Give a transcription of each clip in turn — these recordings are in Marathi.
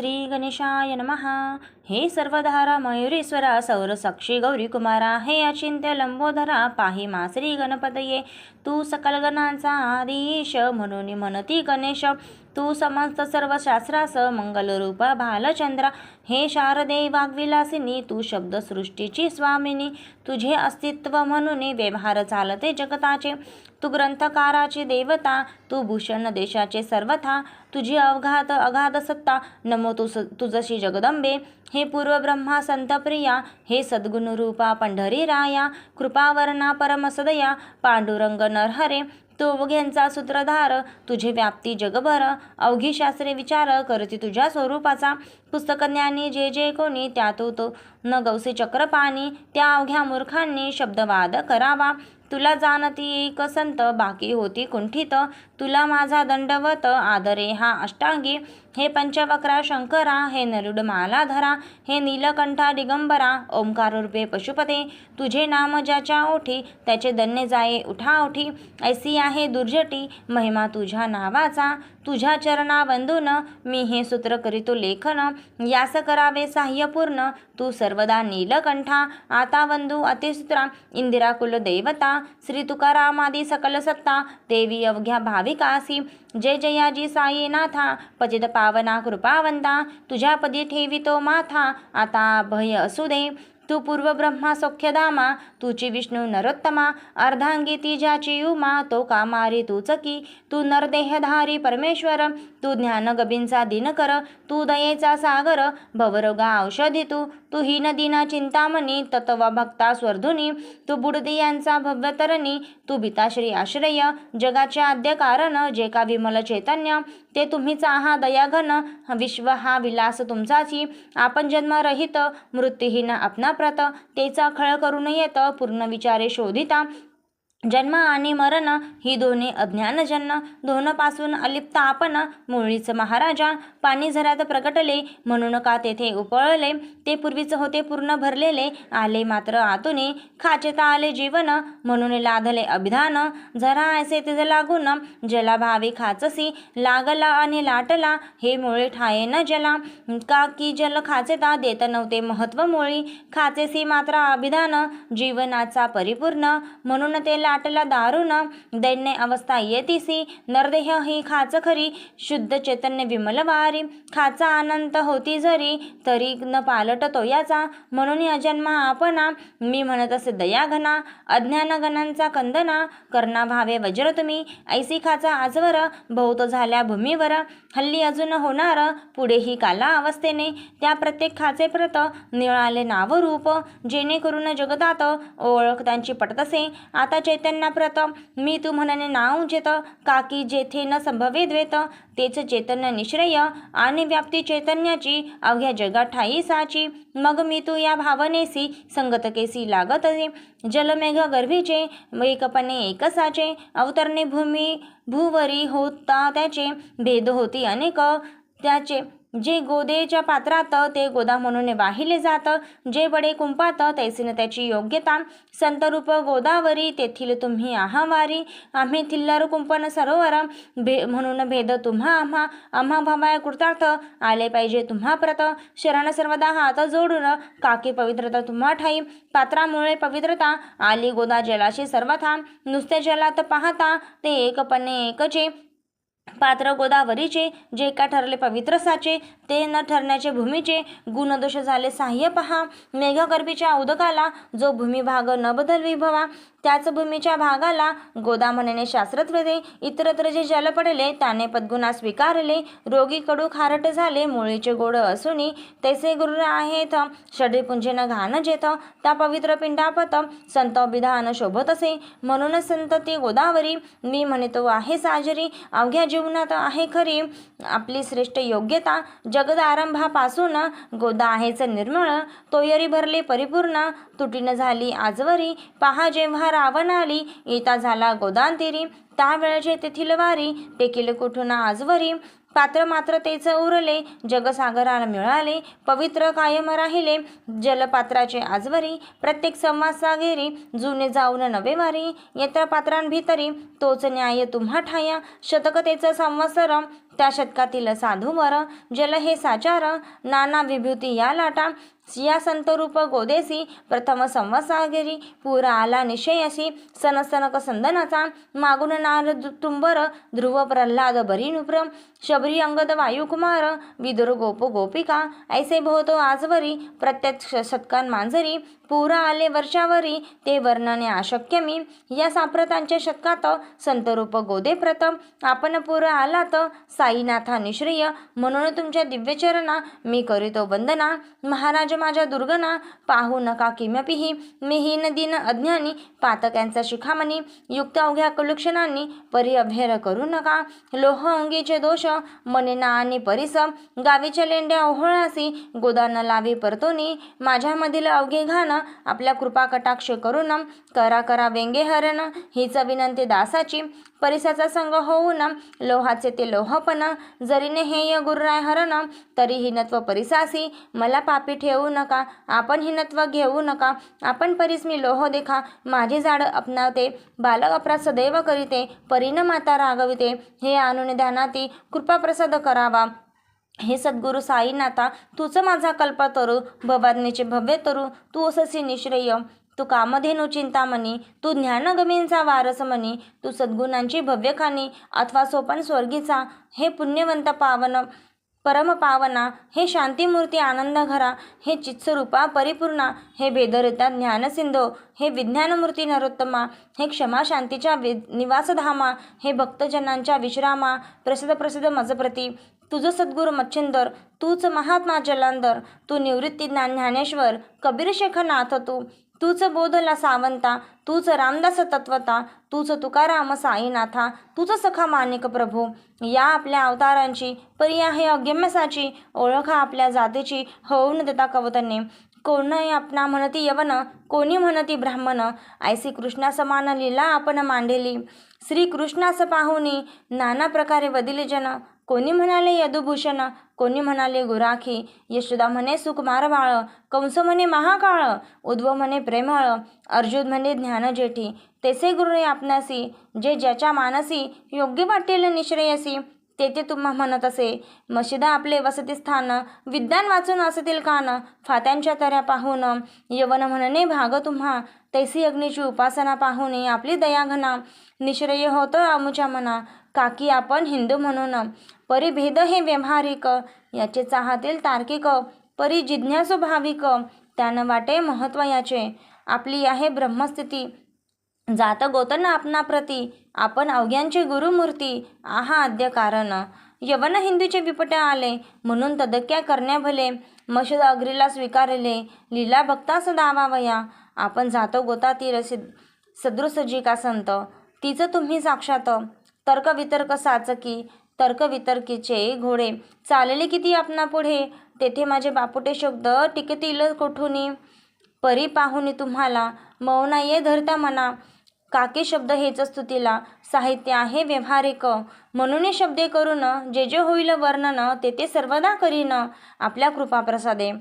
श्री गणेशाय नमः. हे सर्वधारा मयुरेश्वरा सौरसाक्षी गौरी कुमारा हे अचिंत्य लंबोधरा पाही मा श्री गणपतये. तू सकल गणांचा आदिश म्हणून म्हणती गणेश. तू समस्त सर्व शास्त्रास मंगलरूपा भालचंद्र हे शारदे वाग्विलासिनी तू शब्दसृष्टीची स्वामिनी तुझे अस्तित्व म्हणून व्यवहार चालते जगताचे. तू ग्रंथकाराची देवता तू भूषण देशाचे सर्वथा तुझी अवघात अगाध सत्ता नमो तु तुझशी जगदंबे. हे पूर्व ब्रह्मा संतप्रिया हे सद्गुणरूपा पंढरी राया कृपावर्णा परमसदया पांडुरंग नरहरे तू सूत्रधार तुझे व्याप्ती जगभर. अवघी शास्त्रे विचार करती तुझ्या स्वरूपाचा. पुस्तक ज्ञानी जे जे कोणी त्यातू तो न गवसे चक्रपाणी त्या अवघ्या मूर्खांनी शब्दवाद करावा. तुला जाणती एक संत बाकी होती कुंठित. तुला माझा दंडवत आदरे हा अष्टांगी. हे पंचवक्रा शंकरा हे नरुड मालाधरा हे नीलकंठा दिगंबरा ओंकार रूपे पशुपते तुझे नाम ज्याच्या ओठी त्याचे दन्ने जाये उठा ओठी ऐसी आहे दुर्जटी महिमा तुझ्या नावाचा तुझ्या चरणा बंधून मी हे सूत्र करीतो लेखन यास करावे साह्यपूर्ण तू सर्वदा नीलकंठा आता बंधू अतिसूत्रा इंदिरा कुल देवता श्री तुकारामादी सकल सत्ता देवी अवघ्या भाविकासी जय जयाजी साई नाथा पतित पावना कृपावंता तुझ्या पदी ठेवितो माथा आता भय असू दे. तू पूर्व ब्रह्मा तुची विष्णू नरोत्तमा अर्धांगी ती ज्याची उमा तो कामारी तू चकी तू नरदेहधारी परमेश्वर तू ज्ञानगबींचा दिनकर तू दयेचा सागर भवरोगा औषधी तू तू ही नदीना चिंतामणी तत्व भक्ता स्वर्धुनी तू बुडदी यांचा भव्यतरणी तू भीताश्री आश्रय जगाचे आद्य कारण जे का विमल चैतन्य ते तुम्हीचा हा दयाघन विश्व हा विलास तुमचाची आपण जन्मरहित मृत्यूहीन आपणाप्रत तेचा खळ करून येत पूर्ण विचारे शोधिता जन्म आणि मरण ही दोन्ही अज्ञानजन्य. दोनपासून अलिप्त आपण मुळीच महाराजा पाणी झऱ्यात प्रगटले म्हणून का तेथे उपळले? ते पूर्वीच होते पूर्ण भरलेले. आले मात्र आतुने खाचेता आले जीवन म्हणून लाधले अभिधान. झरा ऐसे तिथे लागून जला भावे खाचसी लागला आणि लाटला. हे मुळे ठाये न जला. का की जल खाचेता देत नव्हते महत्त्व मुळी. खाचेसी मात्र अभिधान जीवनाचा परिपूर्ण. म्हणून ते लाटला दारुण दैन्य अवस्था येतीसी नरदेह ही खाच खरी. शुद्ध चैतन्य विमलवारी खाचा आनंद होती जरी तरी न पालट तो याचा. म्हणून अजन्मा आपणा. मी म्हणत असे दयाघना. अज्ञानगणांचा कंदना. करणा भावे वज्र तुम्ही. ऐसी खाचा आजवर. बहुत झाल्या भूमीवर. हल्ली अजून होणार. पुढेही काला अवस्थेने त्या प्रत्येक खाचे प्रत निळाले नाव रूप जेणेकरून जगतात ओळख त्यांची पटतसे. आता चैतन्याप्रत मी तू म्हणाने नाव जेत काकी जेथे न संभवे द्वेत. तेच चैतन्य निश्रय. आणि व्याप्ती चैतन्याची अवघ्या जगात ठाई साची. मग मी तू या भावनेसी संगतकेसी लागत जलमेघ गर्भीचे एकपणे एकसाचे. अवतरणे भूमी भूवरी होता त्याचे. भेद होती अनेक त्याचे. जे गोदेच्या पात्रात ते गोदा म्हणून वाहिले जातं. जे बडे कुंपात तैसीन त्याची योग्यता. संतरूप गोदावरी तेथील तुम्ही आहावारी. आम्ही थिल्लर कुंपण सरोवर. भे म्हणून भेद तुम्हा आम्हा. आम्हा भावाय कृतार्थ आले पाहिजे तुम्हा प्रत. शरण सर्वदा हात जोडून. काकी पवित्रता तुम्हा ठाई. पात्रामुळे पवित्रता. आली गोदा जलाशी सर्वथा. नुसते जलात पाहता. ते एकपणे एकचे. पात्र गोदावरीचे जे का ठरले पवित्र साचे ते न ठरण्याचे भूमीचे गुणदोष झाले साह्य पहा. मेघगर्भीच्या उदकाला जो भूमिभाग न बदल विभवा त्याच भूमीच्या भागाला गोदा म्हणणे शास्त्रत्व दे इतरत्र जे जल पडले त्याने पद्गुणा स्वीकारले. रोगी कडू खारट झाले मुळीचे गोड असूनी तैसे गुरु आहेत. षडपुंजेन घाण जेत त्या पवित्र पिंडापत संत विधान शोभत असे. म्हणूनच संत ती गोदावरी मी म्हणतो आहे साजरी. अवघ्या जीवनात आहे खरी. आपली श्रेष्ठ योग्यता जगद आरंभापासून गोदा आहेच निर्मळ तोयरी भरले परिपूर्ण तुटीनं झाली आजवरी पहा जेव्हा रावण आली येता झाला गोदांतिरी त्यावेळचे तेथील वारी पेकील कुठून आजवरी पात्र मात्र तेच उरले जगसागराला मिळाले पवित्र कायम राहिले जलपात्राचे आजवरी प्रत्येक संवाद सागेरी जुने जाऊन नवे वारी येत्या पात्रांभितरी तोच न्याय तुम्हा ठाया शतकतेचं संवत्सर त्या शतकातील साधूवर जल हे साचार नाना विभूती या लाटा या संतरूप गोदेसी प्रथम संवसागिरी पुरा आला निशयसी सनसनक संदनाचा मागून नार तुंबर ध्रुव प्रल्हाद बरिनुप्र शबरी अंगद वायुकुमार विदुर गोप गोपिका ऐसे भोवतो आजवरी प्रत्यक्ष शतकान मांजरी पुरा आले वर्षावरी ते वर्णने अशक्य मी या साप्रतांच्या शतकात संतरूप गोदे प्रथम आपण पुर आलात साईनाथा निश्रिय म्हणून तुमच्या दिव्यचरणा मी करीतो वंदना महाराज माझ्या दुर्गना पाहू नका किमपिही. मीहीन दिन अज्ञानी पातक्यांचा शिखामणी युक्त अवघ्या कुलक्षणांनी परी अभेर करू नका. लोह अंगीचे दोष मनेना आणि परिस गावीच्या लेंड्या ओहळासी गोदान लावी परतोनी. माझ्यामधील अवघे घाण आपल्या कृपा कटाक्ष करून करा करा व्यंगे हरण हीच विनंती दासाची. परिसाचा संग होऊन लोहाचे ते लोहपण जरीने हेय गुरुराय हरण तरी हिनत्व परिसासी. मला पापी ठेवू नका आपण हिनत्व घेऊ नका. आपण परीस मी लोह देखा माझे झाड अपनावते. बालक अपराध सदैव करीते परीन माता रागविते. हे आणून ध्यानाती कृपाप्रसाद करावा. हे सद्गुरू साईनाथा तूच माझा कल्प तरू भवानीचे भव्य तरू. तू अससी निश्रेय. तू कामधेनू चिंतामणी तू ज्ञानगमींचा वारस म्हणी तू सद्गुणांची भव्यखानी अथवा सोपन स्वर्गीचा हे पुण्यवंत पावन परम पावना हे शांतीमूर्ती आनंद घरा हे चित्सरूपा परिपूर्णा हे भेदरिता ज्ञानसिंधो हे विज्ञानमूर्ती नरोत्तमा हे क्षमा शांतीच्या वि निवासधामा हे भक्तजनांच्या विश्रामा प्रसिद्ध प्रसिद्ध मजप्रती तुझं सद्गुरू मच्छिंदर तूच महात्मा जलांदर तू निवृत्ती ज्ञान ज्ञानेश्वर कबीर शेख नाथ तू तूच बोधला सावंता तूच रामदास तत्वता तूच तुकाराम साईनाथा तूच सखा मानिक प्रभू. या आपल्या अवतारांची परी आहे अगम्यसाची ओळख आपल्या जातीची होऊन देता कवतने. कोणही आपणा म्हणती यवन कोणी म्हणती ब्राह्मण ऐसी कृष्णा समान लीला आपण मांडेली. श्रीकृष्णास पाहुनी नाना प्रकारे वदिले जन कोणी म्हणाले यदुभूषण कोणी म्हणाले गुराखी यशोदा म्हणे सुकुमार बाळ कंस म्हणे महाकाळ उद्भव म्हणे प्रेमळ अर्जुन म्हणे ज्ञानजेठी तेसे गुरुने आपणासी जे ज्याच्या मानसी योग्य वाटेल निश्रेयसी तेथे तुम्हा म्हणत असे मशिदा आपले वसतिस्थान विद्यान वाचून असतील कान फात्यांच्या तऱ्या पाहून यवन म्हणणे भाग तुम्हा तैसी अग्नीची उपासना पाहुणे आपली दयाघना निश्रेय होतं आमुच्या मना काकी आपण हिंदू म्हणून परिभेद हे व्यवहारिक याचे चाहतील तार्किक परिजिज्ञासु भाविक त्यानं वाटे महत्त्व याचे. आपली आहे ब्रह्मस्थिती. जात गोतन आपणाप्रती आपण अवघ्यांचे गुरुमूर्ती. आहा आद्य कारण. यवन हिंदूचे विपटे आले. म्हणून तदक्या करण्या भले. मशद अग्रीला स्वीकारले. लीला भक्तास दावावया आपण जातो गोता ती रसिद सदृसजी का संत. तिचं तुम्ही साक्षात. तर्कवितर्क साचकी. तर्कवितर्कीचे घोडे. चालले किती आपणापुढे तेथे माझे बापुटे शब्द टिकतील कोठुनी? परी पाहुनी तुम्हाला. मौना ये धरता मना. काके शब्द हेच स्तुतीला. साहित्य आहे व्यवहारिक. म्हणून शब्दे करून जे जे होईल वर्णन ते ते सर्वदा करीन आपल्या कृपाप्रसादे.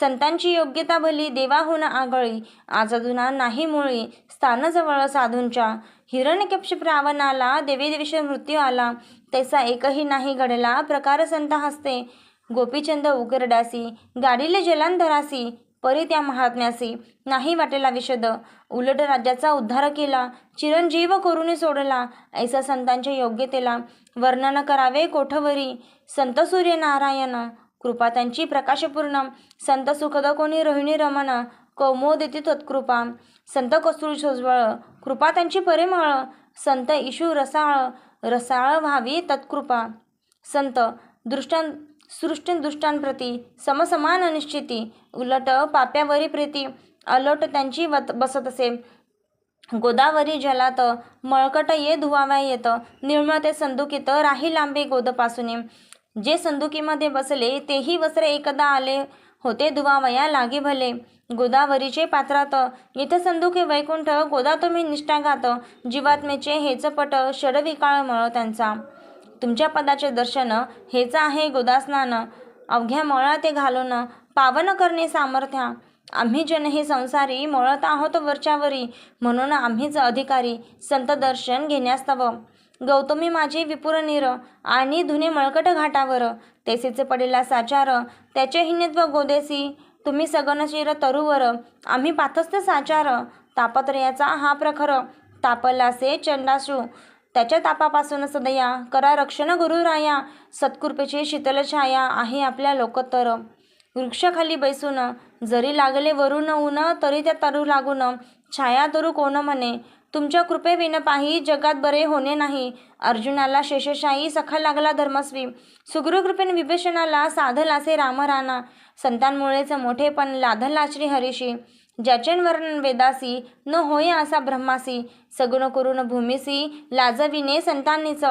संतांची योग्यता भली देवाहून आगळी. आजदुना नाही मुळी स्थानजवळ साधूंच्या. हिरण्यकप्ष रावणाला देवी मृत्यू आला. तैसा एकही नाही घडला. प्रकार संत हसते. गोपीचंद उगरडासी गाडीले जलांधरासी परी त्या महात्म्यासी नाही वाटेला विशद. उलट राज्याचा उद्धार केला. चिरंजीव करून सोडला. ऐसा संतांच्या योग्यतेला वर्णन करावे कोठवरी. संत सूर्य नारायण कृपा त्यांची प्रकाशपूर्ण. संत सुखद कोणी रोहिणी रमण. कौमोदिती तत्कृपा. संत कस्तुरी सोजवळ कृपा त्यांची परिमळ. संत इशू रसाळ. रसाळ व्हावी तत्कृपा. संत दृष्टां सृष्टी दृष्टांप्रती समसमान अनिश्चिती उलट पाप्यावरी प्रीती अलट त्यांची वत बसत असे. गोदावरी जलात मळकट ये धुवाव्या येत निर्मळ ते संदुकीत राही लांबे गोदपासून. जे संदुकीमध्ये बसले तेही वस्त्र एकदा आले होते दुवावया लागे भले. गोदावरीचे पात्रात इथं संदुके वैकुंठ गोदा तुम्ही निष्ठाघात. जीवात्मेचे हेच पट षडविकाळ मळ त्यांचा. तुमच्या पदाचे दर्शन हेच आहे गोदास्नान. अवघ्या मळा ते घालून पावन करणे सामर्थ्या. आम्ही जन हे संसारी मळत आहोत वरच्यावरी. म्हणून आम्हीच अधिकारी संत दर्शन घेण्यास्तव. गौतमी माझी विपुर नीर आणि धुने मळकट घाटावर. तेसीचे पडेला साचार त्याचे हिन्यत्व गोदेसी तुम्ही सगनशीर तरुवर. आम्ही पाथस्थ साचार तापत्रयाचा हा प्रखर तापलासे चंडाशू त्याच्या तापापासून सदया करा रक्षण गुरुराया सत्कृपेची शीतल छाया आहे आपल्या लोकतर. वृक्षाखाली बैसून जरी लागले वरून ऊन तरी त्या तरू लागून छाया तरू कोण म्हणे? तुमच्या कृपेविन पाही जगात बरे होणे नाही. अर्जुनाला शेषशाही सखा लागला धर्मस्वी. सुगुरुकृपेन विभीषणाला साधलासे रामराना संतांमुळेच मोठेपण लाधला श्री हरीशी ज्याचे वर्णन वेदासी न होय असा ब्रह्मासी. सगुण करून भूमिसी लाजविने संतांनीच.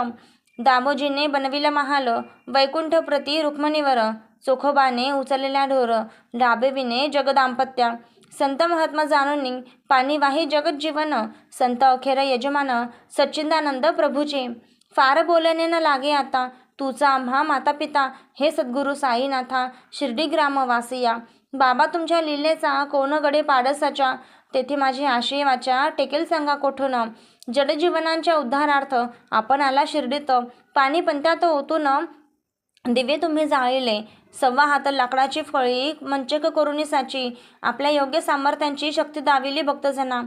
दामोजीने बनविलं महाल वैकुंठ प्रती रुक्मणीवर चोखोबाने उचललेल्या ढोर डाबेविने जगदांपत्या. संत महात्मा जाणून पाणी वाही जगत जीवन संत अखेर यजमान सच्चिदानंद प्रभूचे. फार बोलणे न लागे आता तुचा आम्हा माता पिता हे सद्गुरू साईनाथा शिर्डी ग्रामवासिया. बाबा तुमच्या लिलेचा कोणगडे पाडसाच्या तेथे माझे आशय टेकेल सांगा कोठून? जडजीवनांच्या उद्धारार्थ आपण आला शिर्डीत. पाणी पंथात ओतून दिवे तुम्ही जाळले. सव्वा हात लाकडाची फळी मंचक करुणी साची आपल्या योग्य सामर्थ्यांची शक्ती दाविली भक्तजना.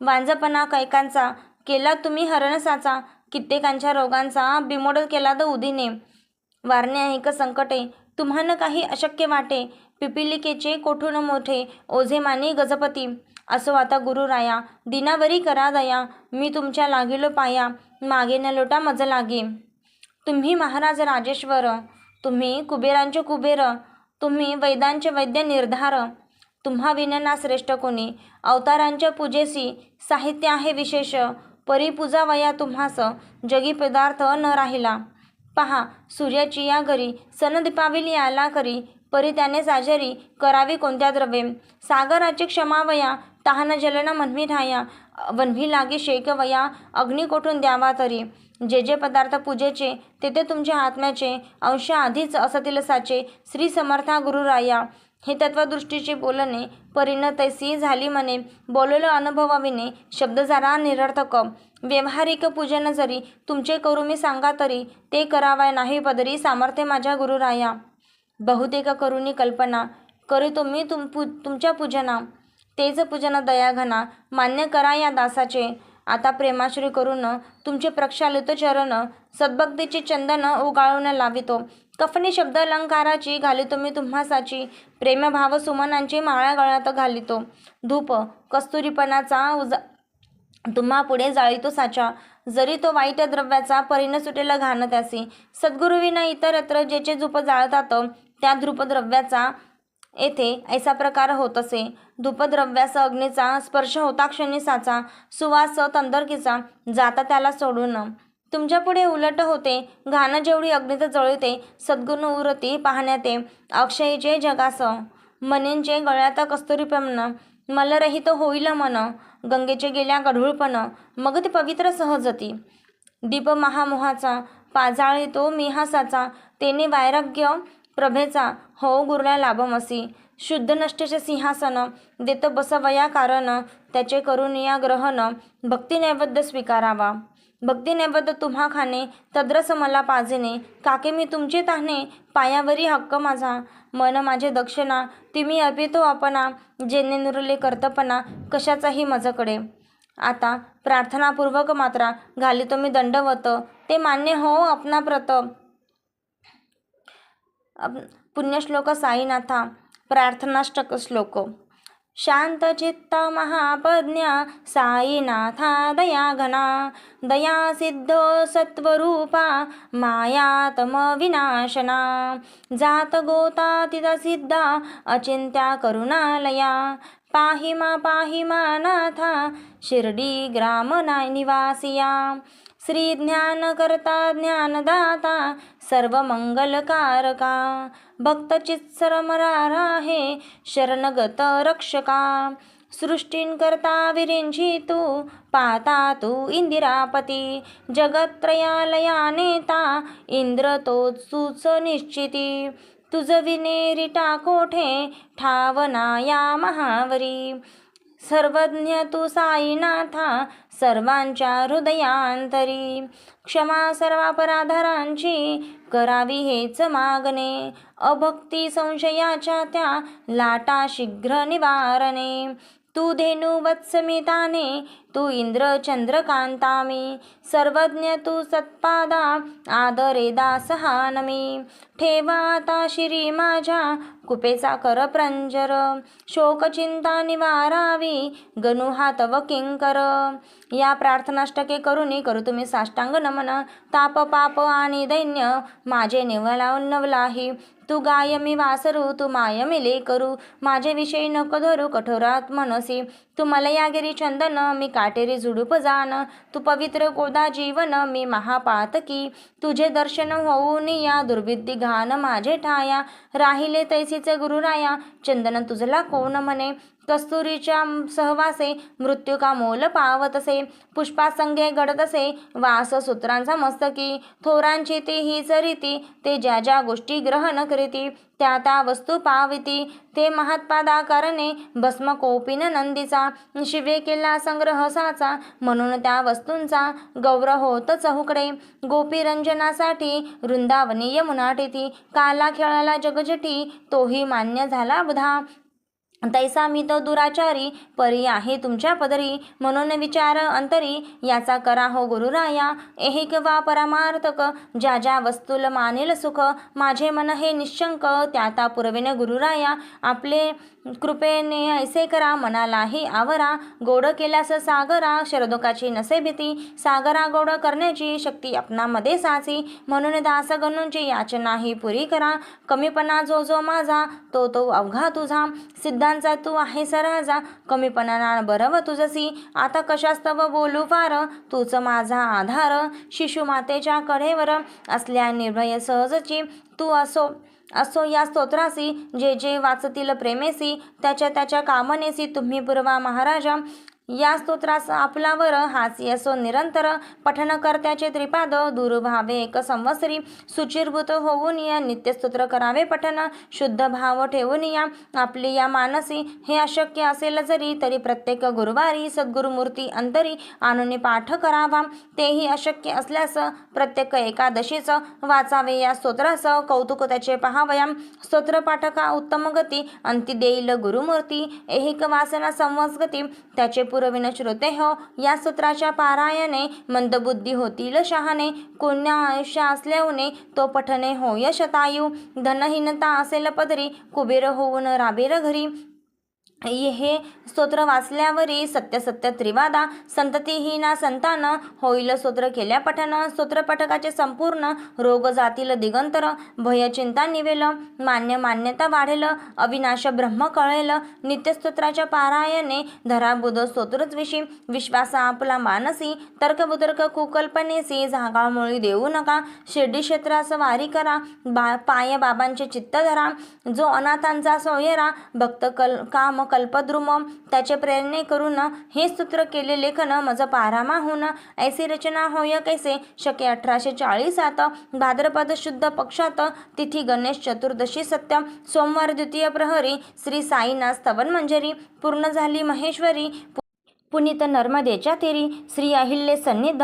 वांजपणा कैकांचा केला तुम्ही हरणसाचा कित्येकांच्या रोगांचा बिमोड केला द उदीने. वारणे ऐक संकटे तुम्हाला काही अशक्य वाटे पिपिलिकेचे कोठून मोठे ओझे माने गजपती. असो आता गुरुराया दिनावरी करा दया मी तुमच्या लागिलो पाया मागे न लोटा मज लागे. तुम्ही महाराज राजेश्वर तुम्ही कुबेरांचे कुबेर तुम्ही वैदांचे वैद्य निर्धार तुम्हा विनना श्रेष्ठ कोणी. अवतारांच्या पूजेसी साहित्य आहे विशेष. परिपूजा वया तुम्हास जगी पदार्थ न राहिला. पहा सूर्याची या घरी सन दीपावली आला करी परी त्याने साजरी करावी कोणत्या द्रव्ये? सागराची क्षमावया तहान जलना म्हणवी ठाया वन्ही लागे शेक वया अग्नी कोठून द्यावा तरी. जे जे पदार्थ पूजेचे ते ते तुमच्या आत्म्याचे अंश आधीच असतील साचे श्री समर्था गुरुराया. हे तत्वदृष्टीचे बोलणे परिणतैसी झाली म्हणे बोललो अनुभवाविने शब्द जरा निरर्थक. व्यवहारिक पूजन जरी तुमचे करू मी सांगा तरी ते करावाय नाही पदरी सामर्थ्य माझ्या गुरुराया. बहुतेक करुणी कल्पना करी तुम्ही तुम पू तुमच्या पूजना. तेच पूजन दयाघना मान्य करा या दासाचे. आता प्रेमाश्री करून तुमचे प्रक्षालित चरण सद्भक्तीचे चंदन उगाळून लावितो. कफनी शब्द अलंकाराची घालितो मी तुम्हासाची. प्रेमभाव सुमनांची माळ्या गळ्यात घालितो. धूप कस्तुरीपणाचा उजा तुम्हा पुढे जाळीतो साचा. जरी तो वाईट द्रव्याचा परिण सुटेला घाण त्यासी सद्गुरुविना इतरत्र जेचे झुप जाळतात त्या ध्रुपद्रव्याचा येथे ऐसा प्रकार होत असे. धूपद्रव्यास अग्नीचा स्पर्श होता क्षणिसाचा. सुवास तंदरकीचा जाता त्याला सोडून. तुमच्यापुढे उलट होते. घाण जेवढी अग्नीत जळते सद्गुण उरती पाहण्यात अक्षयचे जगास मनींचे गळ्यात कस्तुरीपमन मलरहित होईल मन गंगेचे गेल्या गढूळपण मग ते पवित्र सहजती. दीप महामोहाचा पाजाळी मी मिहासाचा तेने वैराग्य प्रभेचा हो गुरुला लाभमसी शुद्ध नष्टेचे सिंहासन देत बसवया कारण त्याचे करून या ग्रहण भक्ती नैवेद्य स्वीकारावा. भक्ती नैवेद्य तुम्हा खाणे तद्रस मला पाजिने काके मी तुमचे ताहणे पायावरी हक्क माझा. मन माझे दक्षिणा तिमी अपितो अपना आपणा नुरले कर्तपणा कशाचाही माझ्याकडे आता प्रार्थनापूर्वक मात्रा घालितो मी दंडवत. ते मान्य हो आपणा प्रत पुण्यश्लोक साईनाथा प्रार्थनाष्टक श्लोक. शांत महापज्ञा साईनाथा दया घना दया सिद्ध सत्वरूपा मायातम विनाशना जात सिद्धा अचिंत्या करुणालया पाहि मा पाहि मा नाथा शिर्डी ग्राम निवासिया श्री ज्ञानकर्ता ज्ञानदाता सर्व मंगलकारका भक्त चित्सरमरारा हे शरणगत रक्षका. सृष्टीन करता विरिंची तू पाहता तू इंदिरापती. जगत्रयालया नेता इंद्र तोच तूच निश्चिती. तुझ विनेरी कोठे ठावना या महावरी. सर्वज्ञ तू साईनाथा सर्वांच्या हृदयांतरी. क्षमा सर्वापराधारांची करावी हेच मागणे. अभक्ती संशयाच्या त्या लाटा शीघ्र निवारणे. तू धेनू वत्समिताने तू इंद्र चंद्रकांतामी सर्वज्ञ तू सत्पादा आदरे दासहानमी. ठेवा आता शिरी माझ्या कुपेचा कर प्रंजर. शोकचिंता निवारावी गणू हा तव किंकर. या प्रार्थनाष्टके करुनी करू तुम्ही साष्टांग नमन. ताप पाप आणि दैन्य माझे निवला नवलाही तू गाय मी वासरू तू माय मी लेकरू माझ्याविषयी नको धरू कठोरात मनसी. तू मलयागिरी चंदन मी काटेरी झुडूप जान. तू पवित्र गोदा जीवन मी महापातकी. तुझे दर्शन होऊन या दुर्विद्धी घान माझे ठाया. राहिले तैसीचे गुरुराया चंदन तुझला कोण म्हणे? कस्तुरीच्या सहवासे मृत्यू का मोल पावतसे पुष्पासंगे घडतसे वास सूत्रांचा मस्तकी. थोरांची ती हीच रीती. ते ज्या ज्या गोष्टी ग्रहण करीती त्या त्या वस्तू पाविती. ते महात्पादाकारणे भस्म कोपिन नंदीचा. शिवे केला संग्रह साचा म्हणून त्या वस्तूंचा गौरव होत चहुकडे. गोपी रंजनासाठी वृंदावनी यमुनाटीती काला खेळाला जगजटी तोही मान्य झाला बुधा. तैसा मी तो दुराचारी परी आहे तुमच्या पदरी. म्हणून विचार अंतरी याचा करा हो गुरुराया एहिक वा परमार्थक ज्या ज्या वस्तूल मानेल सुख माझे मन हे निशंक त्याता पुरविन गुरुराया आपले कृपेने ऐसे करा मनालाही आवरा. गोड केल्यास सागरा शरदोकाची नसे भीती. सागरा गोड करण्याची शक्ती आपणामध्ये साची. म्हणून दासगणूंची याचना ही पुरी करा. कमीपणा जो जो माझा तो तो अवघा तुझा. सिद्धांचा तू आहे सराजा कमीपणा बरव तुझसी. आता कशास्तव बोलू फार? तूच माझा आधार. शिशु मातेच्या कडेवर असल्या निर्भय सहजची. तू असो असो या स्तोत्रासी. जे जे वाचतील प्रेमेसी त्याच्या त्याच्या कामनेसी. तुम्ही पूर्वा महाराजा. या स्तोत्रास आपलावर हाच यसो निरंतर पठनकर्त्याचे त्रिपाद दुर्भावे एक संवत्सरी सुचिरभूत होऊन या नित्यस्तोत्र करावे पठन शुद्ध भाव ठेवून या आपली या मानसी. हे अशक्य असेल जरी तरी प्रत्येक गुरुवारी सद्गुरुमूर्ती अंतरी आणून पाठ करावा. तेही अशक्य असल्यास प्रत्येक एकादशीच वाचावे. या स्तोत्रास कौतुक त्याचे पहावया स्तोत्र पाठका उत्तम गती अंती देईल गुरुमूर्ती. एहिक वासना संवसगती त्याचे पुरविण श्रोते हो या सूत्राच्या पारायणे मंदबुद्धी होतील शहाणे कोण्या आयुष्य असल्याने तो पठणे होय शतायू धनहीनता असेल पदरी कुबेर होऊन राबेर घरी हे स्तोत्र वाचल्यावरी सत्य सत्य त्रिवादा संततीहीना संतान होईल स्तोत्र केल्या पठन स्तोत्रपठकाचे संपूर्ण रोग जातील दिगंतर भय चिंता निवेल मान्य मान्यता वाढेल अविनाश ब्रह्म कळेल नित्यस्तोत्राच्या पारायणे धराबुध स्तोत्रच विषयी विश्वास आपला मानसी तर्कबुतर्क कुकल्पनेसी जागामुळी देऊ नका शिर्डी क्षेत्रास वारी करा बा पाय बाबांचे चित्त धरा जो अनाथांचा सोयरा भक्त कल काम कल्पद्रुम त्याचे प्रेरणे करून हे सूत्र केले लेखन मज पारामाहून ऐसी रचना होय कैसे? शके अठराशे चाळीसात भाद्रपद शुद्ध पक्षात तिथी गणेश चतुर्दशी सत्य. सोमवार द्वितीय प्रहरी श्री साईनाथ स्तवन मंजरी. पूर्ण झाली महेश्वरी. पुनीत नर्मदेच्या तेरी श्री अहिल्य सन्निध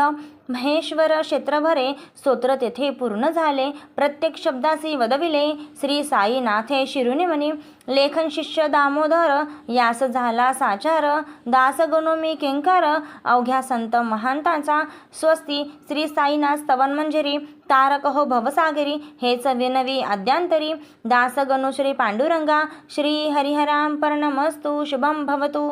महेश्वर क्षेत्रभरे स्तोत्र तेथे पूर्ण झाले. प्रत्येक शब्दासी वदविले श्री साईनाथे शिरुनिमनी. लेखन शिष्य दामोदर यास झाला साचार. दासगणो मी किंकार अवघ्या संत महांतांचा स्वस्ती. श्री साईनाथ स्तवन मंजरी तारक हो भवसागरी हेच विनवी आद्यांतरी दास गणू श्री पांडुरंगा श्री हरिहराम पर्णमस्तु शुभम भवतु.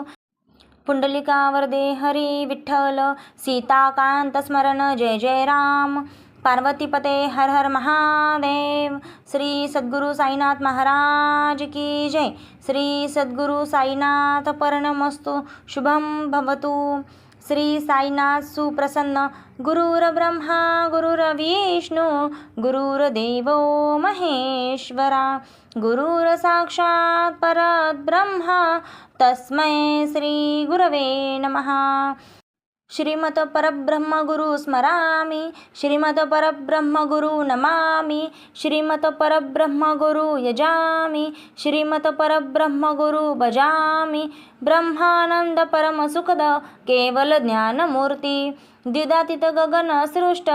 पुंडलिकावरदे हरी विठ्ठल सीताकांत स्मरण जय जय राम. पार्वतीपते हर हर महादेव. श्री सद्गुरु साईनाथ महाराज की जय. श्री सद्गुरु साईनाथ पर्णमस्तु शुभम भवतु. श्री साईनाथ सुप्रसन्न. गुरुर्ब्रह्मा गुरुर्विष्णू गुरुर्देव महेश्वरा. गुरुर साक्षात परब्रह्मा. तस्मै श्री गुरवे नमः. श्रीमत परब्रह्म गुरु स्मरामि। श्रीमत परब्रह्म गुरु नमामि। श्रीमत परब्रह्म गुरु यजामि। श्रीमत परब्रह्म गुरु भजामि। ब्रह्मानंद परमसुखद केवल ज्ञानमूर्ती। द्विदातीत गगन सृष्ट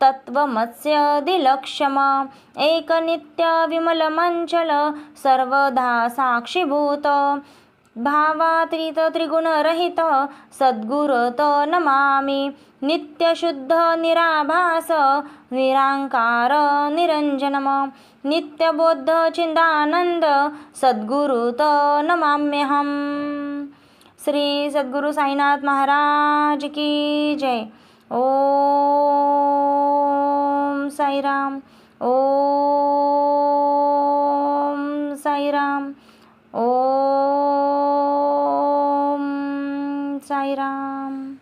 तत्वमत्स्य दिलक्षम एकनित्य सर्वदा साक्षीभूत। भावातीत त्रिगुणरहित सद्गुरुत नमामि। नित्यशुद्ध निराभास निरांकार निरञ्जनम नित्यबोद्ध चिन्दानन्द सद्गुरुत नमाम्यहम्। श्री सद्गुरु साईनाथ महाराज की जय। ओम साईराम। ओम साईराम। ओम साईराम.